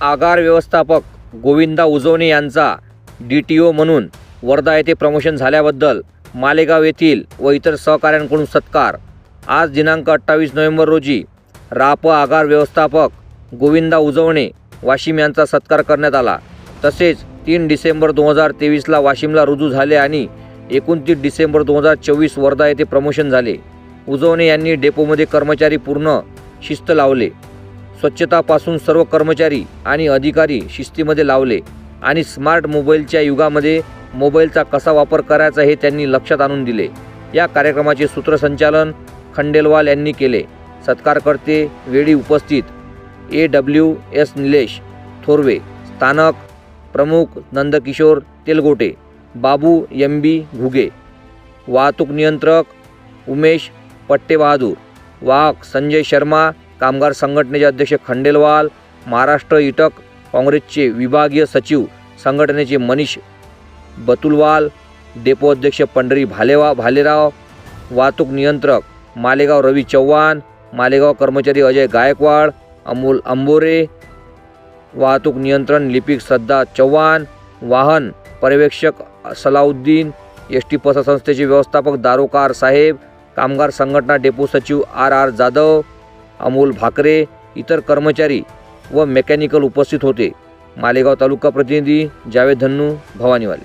आगार व्यवस्थापक गोविंदा उजवणे यांचा डी टी ओ म्हणून वर्धा येथे प्रमोशन झाल्याबद्दल मालेगाव येथील व इतर सहकाऱ्यांकडून सत्कार. आज दिनांक अठ्ठावीस नोव्हेंबर रोजी राप आगार व्यवस्थापक गोविंदा उजवणे वाशिम यांचा सत्कार करण्यात आला. तसेच तीन डिसेंबर दोन हजार तेवीसला वाशिमला रुजू झाले आणि एकोणतीस डिसेंबर दोन हजार चोवीस वर्धा येथे प्रमोशन झाले. उजवणे यांनी डेपोमध्ये कर्मचारी पूर्ण शिस्त लावले. स्वच्छतापासून सर्व कर्मचारी आणि अधिकारी शिस्तीमध्ये लावले आणि स्मार्ट मोबाईलच्या युगामध्ये मोबाईलचा कसा वापर करायचा हे त्यांनी लक्षात आणून दिले. या कार्यक्रमाचे सूत्रसंचालन खंडेलवाल यांनी केले. सत्कारकर्ते वेळी उपस्थित A W S Nilesh Thorve स्थानक प्रमुख नंदकिशोर तेलगोटे बाबू एम बी घुगे वाहतूक नियंत्रक उमेश पट्टेबहादूर वाहक संजय शर्मा कामगार संघटनेचे अध्यक्ष खंडेलवाल महाराष्ट्र इटक काँग्रेसचे विभागीय सचिव संघटनेचे मनीष बतुलवाल डेपो अध्यक्ष पंढरी भालेवा भालेराव वाहतूक नियंत्रक मालेगाव रवी चव्हाण मालेगाव कर्मचारी अजय गायकवाड अमोल अंबोरे वाहतूक नियंत्रण लिपिक श्रद्धा चव्हाण वाहन पर्यवेक्षक सलाउद्दीन एस टी पतसंस्थेचे व्यवस्थापक दारोकार साहेब कामगार संघटना डेपो सचिव आर आर जाधव अमोल भाकरे इतर कर्मचारी व मेकॅनिकल उपस्थित होते. मालेगाव तालुका प्रतिनिधी जावेद धन्नू भवानीवाले.